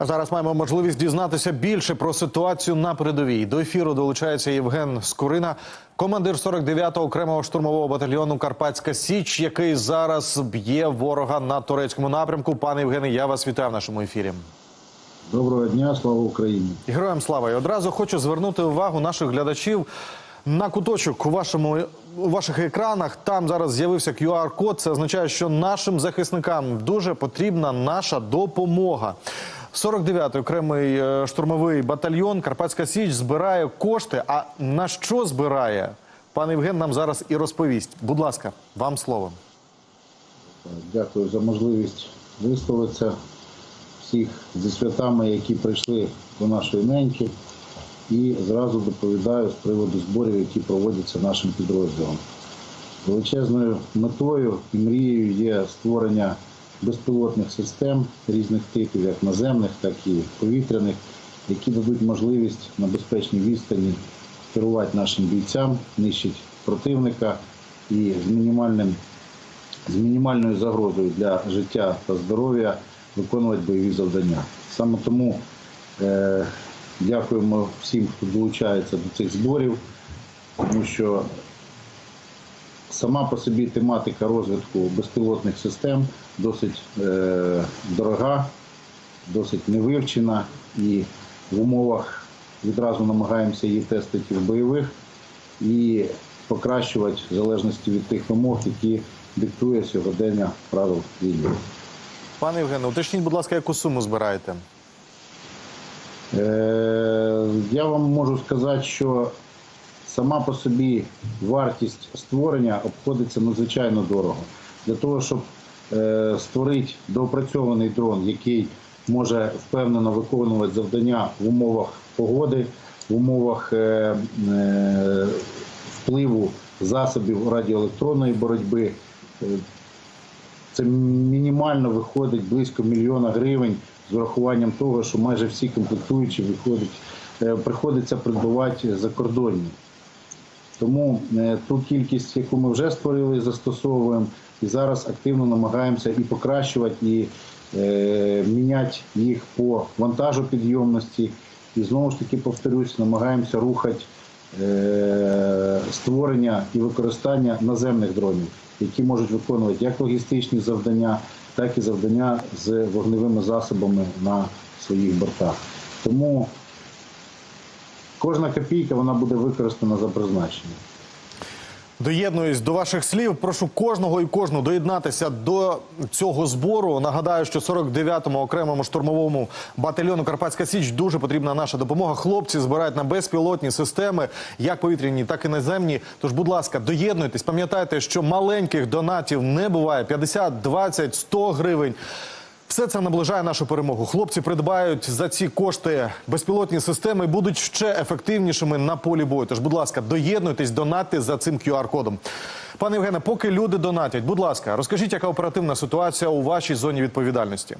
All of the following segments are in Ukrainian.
А зараз маємо можливість дізнатися більше про ситуацію на передовій. До ефіру долучається Євген Скорина, командир 49-го окремого штурмового батальйону Карпатська Січ, який зараз б'є ворога на турецькому напрямку. Пане Євгене, я вас вітаю в нашому ефірі. Доброго дня, слава Україні. Героям слава! І одразу хочу звернути увагу наших глядачів на куточок у вашому у ваших екранах. Там зараз з'явився QR-код. Це означає, що нашим захисникам дуже потрібна наша допомога. 49-й окремий е, штурмовий батальйон Карпатська Січ збирає кошти. А на що збирає? Пан Євген нам зараз і розповість. Будь ласка, вам слово. Дякую за можливість висловитися всіх зі святами, які прийшли до нашої неньки. І зразу доповідаю з приводу зборів, які проводяться нашим підрозділом. Величезною метою і мрією є створення безпілотних систем різних типів, як наземних, так і повітряних, які дадуть можливість на безпечній відстані керувати нашим бійцям, нищити противника і з мінімальним з мінімальною загрозою для життя та здоров'я виконувати бойові завдання. Саме тому е, дякуємо всім, хто долучається до цих зборів, тому що сама по собі тематика розвитку безпілотних систем досить е, дорога, досить невивчена і в умовах відразу намагаємося її тестити в бойових і покращувати в залежності від тих вимог, які диктує сьогодення правил війни. Пане Євгене, уточніть, будь ласка, яку суму збираєте? Е, Я вам можу сказати, що сама по собі вартість створення обходиться надзвичайно дорого. Для того, щоб е, створити доопрацьований дрон, який може впевнено виконувати завдання в умовах погоди, в умовах е, е, впливу засобів радіоелектронної боротьби, е, це мінімально виходить близько мільйона гривень з урахуванням того, що майже всі комплектуючі виходять, е, приходиться придбавати закордонні. Тому е, ту кількість, яку ми вже створили, застосовуємо, і зараз активно намагаємося і покращувати, і е, міняти їх по вантажу підйомності. І знову ж таки повторюсь, намагаємося рухати е, створення і використання наземних дронів, які можуть виконувати як логістичні завдання, так і завдання з вогневими засобами на своїх бортах. Тому кожна копійка вона буде використана за призначенням. Доєднуюсь до ваших слів. Прошу кожного і кожну доєднатися до цього збору. Нагадаю, що 49-му окремому штурмовому батальйону Карпатська Січ дуже потрібна наша допомога. Хлопці збирають на безпілотні системи, як повітряні, так і наземні. Тож, будь ласка, доєднуйтесь. Пам'ятайте, що маленьких донатів не буває 50, 20, 100 гривень. Все це наближає нашу перемогу. Хлопці придбають за ці кошти безпілотні системи і будуть ще ефективнішими на полі бою. Тож, будь ласка, доєднуйтесь, донатьте за цим QR-кодом. Пане Євгене, поки люди донатять, будь ласка, розкажіть, яка оперативна ситуація у вашій зоні відповідальності?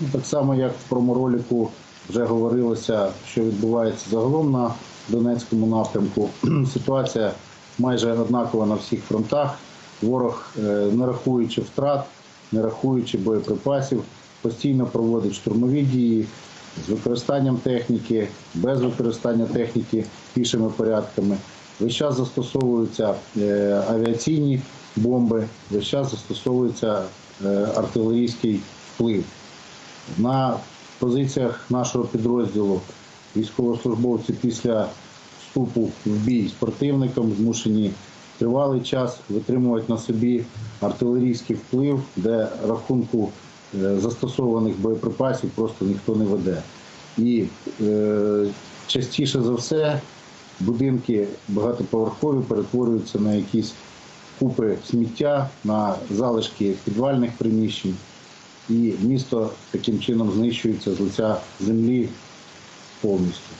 Ну, Так само, як в промороліку вже говорилося, що відбувається загалом на Донецькому напрямку. Ситуація майже однакова на всіх фронтах. Ворог, е, не рахуючи втрат, не рахуючи боєприпасів, постійно проводить штурмові дії з використанням техніки, без використання техніки пішими порядками. Весь час застосовуються е, авіаційні бомби, весь час застосовується е, артилерійський вплив. На позиціях нашого підрозділу військовослужбовці після вступу в бій з противником змушені тривалий час витримувати на собі артилерійський вплив, де рахунку е, застосованих боєприпасів просто ніхто не веде. І е, частіше за все будинки багатоповерхові перетворюються на якісь купи сміття, на залишки підвальних приміщень і місто таким чином знищується з лиця землі повністю.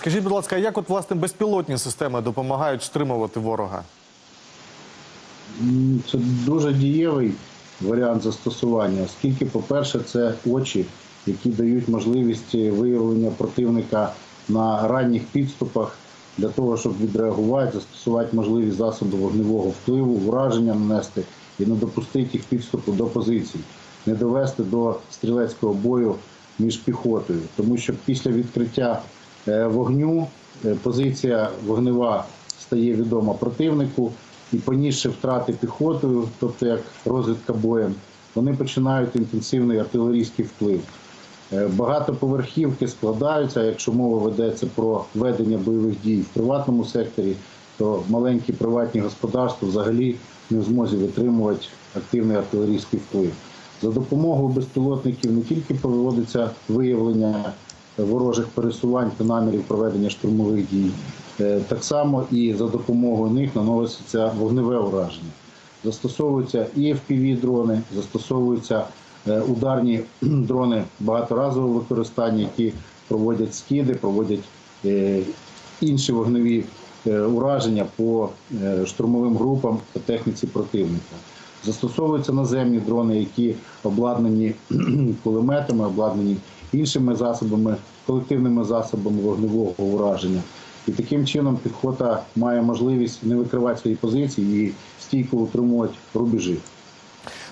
Скажіть, будь ласка, як от власне безпілотні системи допомагають стримувати ворога? Це дуже дієвий варіант застосування, оскільки, по-перше, це очі, які дають можливість виявлення противника на ранніх підступах для того, щоб відреагувати, застосувати можливі засоби вогневого впливу, ураження нанести і не допустити їх підступу до позицій. не довести до стрілецького бою між піхотою, тому що після відкриття е, вогню е, позиція вогнева стає відома противнику і понісши втрати піхотою, тобто як розвідка боєм, вони починають інтенсивний артилерійський вплив. Е, Багатоповерхівки складаються. Якщо мова ведеться про ведення бойових дій в приватному секторі, то маленькі приватні господарства взагалі не в змозі витримувати активний артилерійський вплив. За допомогою безпілотників не тільки проводиться виявлення ворожих пересувань та намірів проведення штурмових дій, е, так само і за допомогою них наноситься вогневе ураження. Застосовуються і FPV-дрони, застосовуються е, ударні дрони багаторазового використання, які проводять скиди, проводять е, інші вогневі ураження по штурмовим групам та техніці противника. Застосовуються наземні дрони, які обладнані кулеметами, обладнані іншими засобами, колективними засобами вогневого ураження. І таким чином піхота має можливість не викривати свої позиції і стійко утримувати рубежі.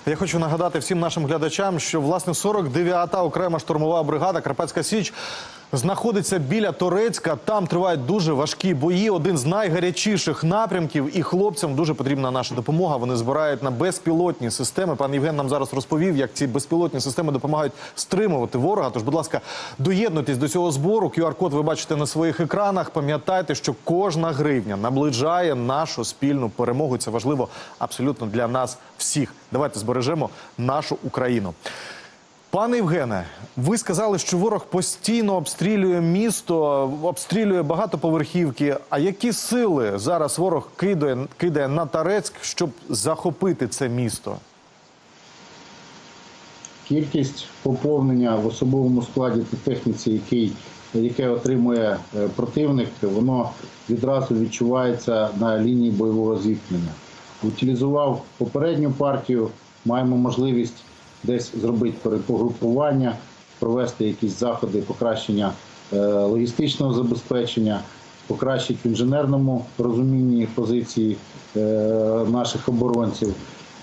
Я хочу нагадати всім нашим глядачам, що власне 49-та окрема штурмова бригада Карпатська Січ знаходиться біля Торецька. Там тривають дуже важкі бої. Один з найгарячіших напрямків, і хлопцям дуже потрібна наша допомога. Вони збирають на безпілотні системи. Пан Євген нам зараз розповів, як ці безпілотні системи допомагають стримувати ворога. Тож, будь ласка, доєднуйтесь до цього збору. QR-код ви бачите на своїх екранах. Пам'ятайте, що кожна гривня наближає нашу спільну перемогу. Це важливо абсолютно для нас всіх. Давайте збережемо нашу Україну. Пане Євгене, ви сказали, що ворог постійно обстрілює місто, обстрілює багатоповерхівки. А які сили зараз ворог кидає, кидає на Тарецьк, щоб захопити це місто? Кількість поповнення в особовому складі та техніці, який, яке отримує е, противник, воно відразу відчувається на лінії бойового зіткнення. Утилізував попередню партію, маємо можливість десь зробити перепогрупування, провести якісь заходи покращення е, логістичного забезпечення, покращити в інженерному розумінні позиції е, наших оборонців.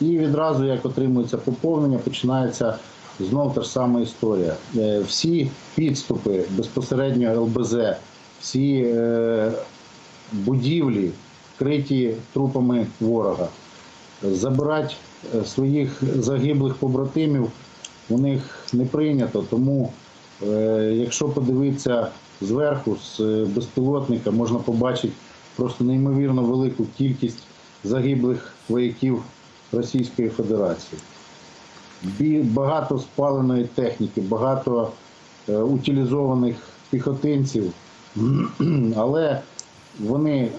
І відразу, як отримується поповнення, починається знов та ж сама історія. Е, Всі підступи безпосередньо ЛБЗ, всі будівлі вкриті трупами ворога. Забирати е, своїх загиблих побратимів у них не прийнято. Тому, е, якщо подивитися зверху з е, безпілотника, можна побачити просто неймовірно велику кількість загиблих вояків Російської Федерації. Багато спаленої техніки, багато утилізованих піхотинців, але вони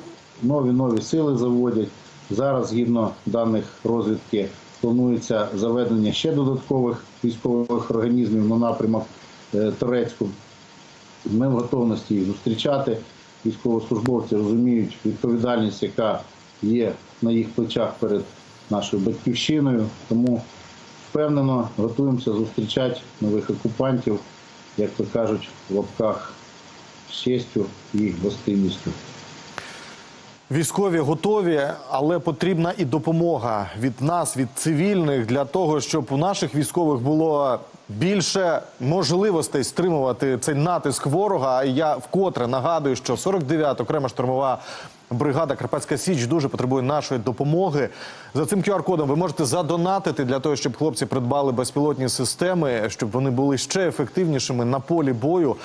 нові нові сили заводять. Зараз, згідно даних розвідки, планується заведення ще додаткових військових організмів на напрямок е, Торецьку. Ми в готовності їх зустрічати. Військовослужбовці розуміють відповідальність, яка є на їх плечах перед нашою батьківщиною. Тому впевнено готуємося зустрічати нових окупантів, як то кажуть, в лапках з честю і гостинністю. Військові готові, але потрібна і допомога від нас, від цивільних, для того, щоб у наших військових було більше можливостей стримувати цей натиск ворога. І я вкотре нагадую, що 49 окрема штурмова бригада Карпатська Січ дуже потребує нашої допомоги. За цим QR-кодом ви можете задонатити для того, щоб хлопці придбали безпілотні системи, щоб вони були ще ефективнішими на полі бою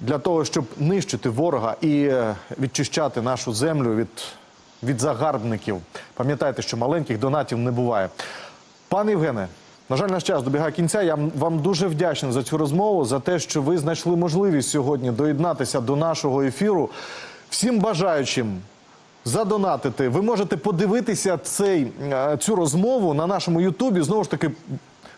для того, щоб нищити ворога і е, відчищати нашу землю від, від загарбників. Пам'ятайте, що маленьких донатів не буває. Пане Євгене, на жаль, наш час добігає кінця. Я вам дуже вдячний за цю розмову, за те, що ви знайшли можливість сьогодні доєднатися до нашого ефіру. Всім бажаючим задонатити. Ви можете подивитися цей, е, цю розмову на нашому Ютубі. Знову ж таки,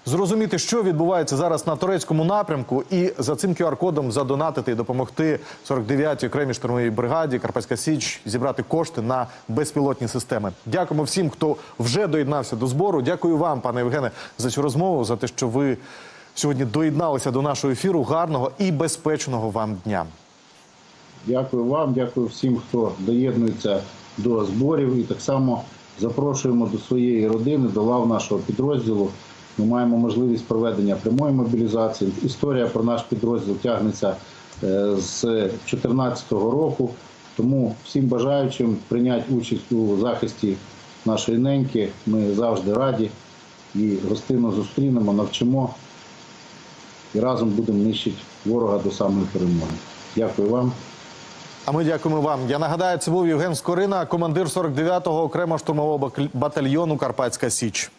зрозуміти, що відбувається зараз на турецькому напрямку, і за цим QR-кодом задонатити і допомогти 49-й окремій штурмовій бригаді Карпатська Січ зібрати кошти на безпілотні системи. Дякуємо всім, хто вже доєднався до збору. Дякую вам, пане Євгене, за цю розмову, за те, що ви сьогодні доєдналися до нашого ефіру. Гарного і безпечного вам дня. Дякую вам, дякую всім, хто доєднується до зборів. І так само запрошуємо до своєї родини, до лав нашого підрозділу. Ми маємо можливість проведення прямої мобілізації. Історія про наш підрозділ тягнеться е, з 2014 року. Тому всім бажаючим прийняти участь у захисті нашої неньки. Ми завжди раді і гостинно зустрінемо, навчимо і разом будемо нищити ворога до самої перемоги. Дякую вам. А ми дякуємо вам. Я нагадаю, це був Євген Скорина, командир 49-го окремого штурмового батальйону Карпатська Січ.